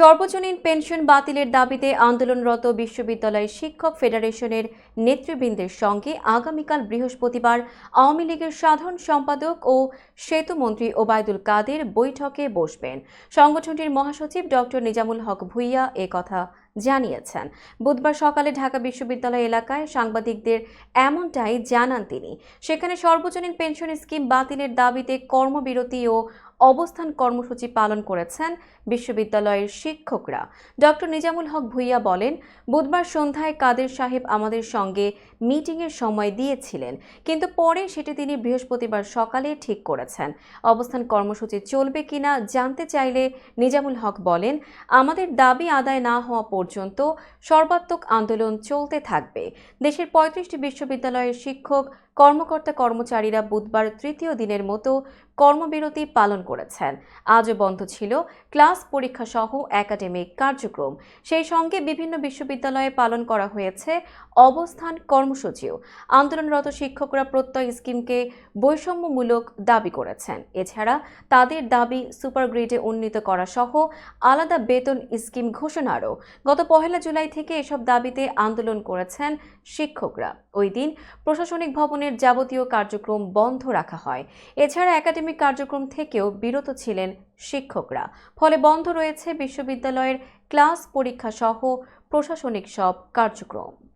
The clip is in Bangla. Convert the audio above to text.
সর্বজনীন পেনশন বাতিলের দাবিতে আন্দোলনরত বিশ্ববিদ্যালয় শিক্ষক ফেডারেশনের নেতৃবৃন্দের সঙ্গে আগামীকাল বৃহস্পতিবার আওয়ামী লীগের সাধারণ সম্পাদক ও সেতুমন্ত্রী ওবায়দুল কাদের বৈঠকে বসবেন। সংগঠনটির মহাসচিব ডক্টর নিজামুল হক ভুইয়া এ কথা জানিয়েছেন। বুধবার সকালে ঢাকা বিশ্ববিদ্যালয় এলাকায় সাংবাদিকদের এমনটাই জানান তিনি। সেখানে সর্বজনীন পেনশন স্কিম বাতিলের দাবিতে কর্মবিরতি ও অবস্থান কর্মসূচি পালন করেছেন বিশ্ববিদ্যালয়ের শিক্ষকরা। ডক্টর নিজামুল হক ভুইয়া বলেন, বুধবার সন্ধ্যায় কাদের সাহেব আমাদের সঙ্গে মিটিংয়ের সময় দিয়েছিলেন, কিন্তু পরে সেটি তিনি বৃহস্পতিবার সকালে ঠিক করেছেন। অবস্থান কর্মসূচি চলবে কিনা জানতে চাইলে নিজামুল হক বলেন, আমাদের দাবি আদায় না হওয়া পর্যন্ত সর্বাত্মক আন্দোলন চলতে থাকবে। দেশের পঁয়ত্রিশটি বিশ্ববিদ্যালয়ের শিক্ষক, কর্মকর্তা কর্মচারীরা বুধবার তৃতীয় দিনের মতো কর্মবিরতি পালন করেছেন। আজও বন্ধ ছিল ক্লাস পরীক্ষা সহ একাডেমিক কার্যক্রম। সেই সঙ্গে বিভিন্ন বিশ্ববিদ্যালয়ে পালন করা হয়েছে অবস্থান কর্মসূচিও। আন্দোলনরত শিক্ষকরা প্রত্যয় স্কিমকে বৈষম্যমূলক দাবি করেছেন। এছাড়া তাদের দাবি সুপার গ্রিডে উন্নীত করা সহ আলাদা বেতন স্কিম ঘোষণারও। গত পহেলা জুলাই থেকে এসব দাবিতে আন্দোলন করেছেন শিক্ষকরা। ওই দিন প্রশাসনিক ভবনের যাবতীয় কার্যক্রম বন্ধ রাখা হয়। এছাড়া একাডেমিক কার্যক্রম থেকেও বিরত ছিলেন শিক্ষকরা। ফলে বন্ধ রয়েছে বিশ্ববিদ্যালয়ের ক্লাস পরীক্ষা সহ প্রশাসনিক সব কার্যক্রম।